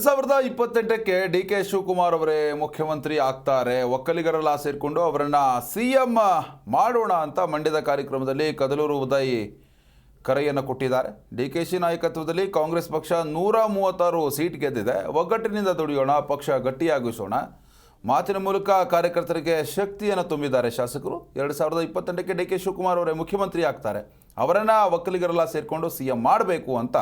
ಎರಡ್ ಸಾವಿರದ ಇಪ್ಪತ್ತೆಂಟಕ್ಕೆ D K Shivakumar ಅವರೇ ಮುಖ್ಯಮಂತ್ರಿ ಆಗ್ತಾರೆ. ಒಕ್ಕಲಿಗರೆಲ್ಲ ಸೇರಿಕೊಂಡು ಅವರನ್ನ ಸಿ ಎಂ ಮಾಡೋಣ ಅಂತ ಮಂಡ್ಯದ ಕಾರ್ಯಕ್ರಮದಲ್ಲಿ ಕದಲೂರು ಉದಯ್ ಕರೆಯನ್ನು ಕೊಟ್ಟಿದ್ದಾರೆ. ಡಿ ಕೆ ಶಿ ನಾಯಕತ್ವದಲ್ಲಿ ಕಾಂಗ್ರೆಸ್ ಪಕ್ಷ ನೂರ ಮೂವತ್ತಾರು ಸೀಟ್ ಗೆದ್ದಿದೆ. ಒಗ್ಗಟ್ಟಿನಿಂದ ದುಡಿಯೋಣ, ಪಕ್ಷ ಗಟ್ಟಿಯಾಗಿಸೋಣ. ಮಾತಿನ ಮೂಲಕ ಕಾರ್ಯಕರ್ತರಿಗೆ ಶಕ್ತಿಯನ್ನು ತುಂಬಿದ್ದಾರೆ ಶಾಸಕರು. ಎರಡು ಸಾವಿರದ ಇಪ್ಪತ್ತೆಂಟಕ್ಕೆ ಡಿ ಕೆ ಶಿವಕುಮಾರ್ ಅವರೇ ಮುಖ್ಯಮಂತ್ರಿ ಆಗ್ತಾರೆ. ಅವರನ್ನು ಒಕ್ಕಲಿಗರೆಲ್ಲ ಸೇರಿಕೊಂಡು ಸಿ ಎಂ ಮಾಡಬೇಕು ಅಂತ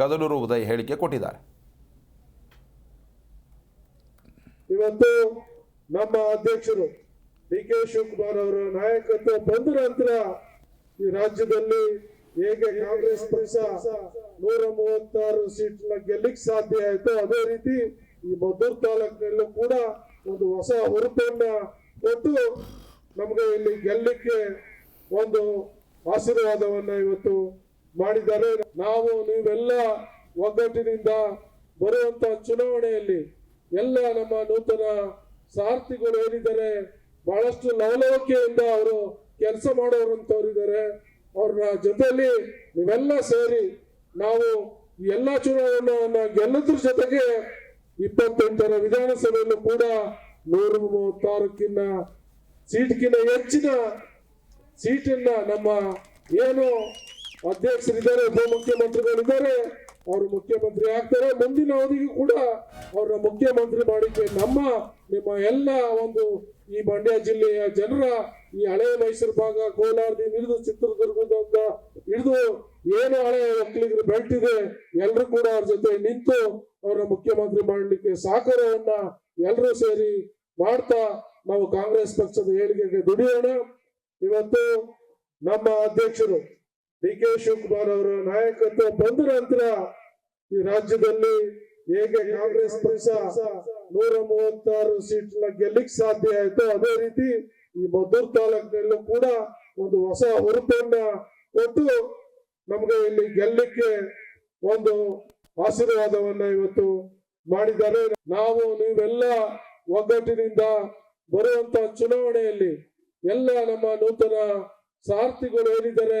ಕದಲೂರು ಉದಯ್ ಹೇಳಿಕೆ ಕೊಟ್ಟಿದ್ದಾರೆ. ಇವತ್ತು ನಮ್ಮ ಅಧ್ಯಕ್ಷರು ಡಿ ಕೆ ಶಿವಕುಮಾರ್ ಅವರ ನಾಯಕತ್ವ ಬಂದ ನಂತರ ಈ ರಾಜ್ಯದಲ್ಲಿ ಹೇಗೆ ಕಾಂಗ್ರೆಸ್ ಪಕ್ಷ ನೂರ ಮೂವತ್ತಾರು ಸೀಟ್ ಗೆಲ್ಲಿಕ್ ಸಾಧ್ಯ ಆಯ್ತು ಅದೇ ರೀತಿ ಈ ಮದ್ದೂರು ತಾಲೂಕಿನಲ್ಲೂ ಕೂಡ ಒಂದು ಹೊಸ ಹುರುಪನ್ನ ಕೊಟ್ಟು ನಮಗೆ ಇಲ್ಲಿ ಗೆಲ್ಲಕ್ಕೆ ಒಂದು ಆಶೀರ್ವಾದವನ್ನ ಇವತ್ತು ಮಾಡಿದ್ದಾರೆ. ನಾವು ನೀವೆಲ್ಲ ಒಗ್ಗಟ್ಟಿನಿಂದ ಬರುವಂತ ಚುನಾವಣೆಯಲ್ಲಿ ಎಲ್ಲ ನಮ್ಮ ನೂತನ ಸಾರ್ಥಿಗಳು ಏನಿದ್ದಾರೆ, ಬಹಳಷ್ಟು ಲವಲವಿಕೆಯಿಂದ ಅವರು ಕೆಲಸ ಮಾಡೋರಂತವ್ರಿದ್ದಾರೆ ಅವ್ರ ಜೊತೆಯಲ್ಲಿ ನೀವೆಲ್ಲ ಸೇರಿ ನಾವು ಎಲ್ಲ ಚುನಾವಣೆಯನ್ನು ಗೆಲ್ಲದ್ರ ಜೊತೆಗೆ ಇಪ್ಪತ್ತೆಂಟರ ವಿಧಾನಸಭೆಯಲ್ಲೂ ಕೂಡ ನೂರ ಮೂವತ್ತಾರಕ್ಕಿಂತ ಸೀಟ್ಗಿಂತ ಹೆಚ್ಚಿನ ಸೀಟನ್ನ ನಮ್ಮ ಏನು ಅಧ್ಯಕ್ಷರಿದ್ದಾರೆ, ಉಪಮುಖ್ಯಮಂತ್ರಿಗಳಿದ್ದಾರೆ ಅವರು ಮುಖ್ಯಮಂತ್ರಿ ಆಗ್ತಾರೆ. ಮುಂದಿನ ಅವಧಿಗೂ ಕೂಡ ಅವ್ರನ್ನ ಮುಖ್ಯಮಂತ್ರಿ ಮಾಡಲಿಕ್ಕೆ ನಮ್ಮ, ನಿಮ್ಮ ಎಲ್ಲ ಒಂದು ಈ ಮಂಡ್ಯ ಜಿಲ್ಲೆಯ ಜನರ ಈ ಹಳೆ ಮೈಸೂರು ಭಾಗ, ಕೋಲಾರದಿಂದ ಹಿಡಿದು ಚಿತ್ರದುರ್ಗದಿಂದ ಹಿಡಿದು ಏನು ಹಳೆ ಒಕ್ಕಲಿಗರು ಬೆಲ್ಟ್ ಇದೆ ಎಲ್ಲರೂ ಕೂಡ ಅವ್ರ ಜೊತೆ ನಿಂತು ಅವ್ರನ್ನ ಮುಖ್ಯಮಂತ್ರಿ ಮಾಡಲಿಕ್ಕೆ ಸಹಕಾರವನ್ನ ಎಲ್ಲರೂ ಸೇರಿ ಮಾಡ್ತಾ ನಾವು ಕಾಂಗ್ರೆಸ್ ಪಕ್ಷದ ಏಳಿಗೆಗೆ ದುಡಿಯೋಣ. ಇವತ್ತು ನಮ್ಮ ಅಧ್ಯಕ್ಷರು ಡಿ ಕೆ ಶಿವಕುಮಾರ್ ಅವರ ನಾಯಕತ್ವ ಬಂದ ನಂತರ ಈ ರಾಜ್ಯದಲ್ಲಿ ಹೇಗೆ ಕಾಂಗ್ರೆಸ್ ಪಕ್ಷ ನೂರ ಮೂವತ್ತಾರು ಸೀಟ್ ಗೆಲ್ಲಿಕ್ ಸಾಧ್ಯ ಆಯ್ತು ಅದೇ ರೀತಿ ಈ ಮದ್ದೂರು ತಾಲೂಕಿನಲ್ಲೂ ಕೂಡ ಒಂದು ಹೊಸ ಹುರುಪನ್ನ ಕೊಟ್ಟು ನಮಗೆ ಇಲ್ಲಿ ಗೆಲ್ಲಕ್ಕೆ ಒಂದು ಆಶೀರ್ವಾದವನ್ನ ಇವತ್ತು ಮಾಡಿದ್ದಾರೆ. ನಾವು ನೀವೆಲ್ಲ ಒಗ್ಗಟ್ಟಿನಿಂದ ಬರುವಂತ ಚುನಾವಣೆಯಲ್ಲಿ ಎಲ್ಲ ನಮ್ಮ ನೂತನ ಸಾರ್ಥಿಗಳು ಏನಿದ್ದಾರೆ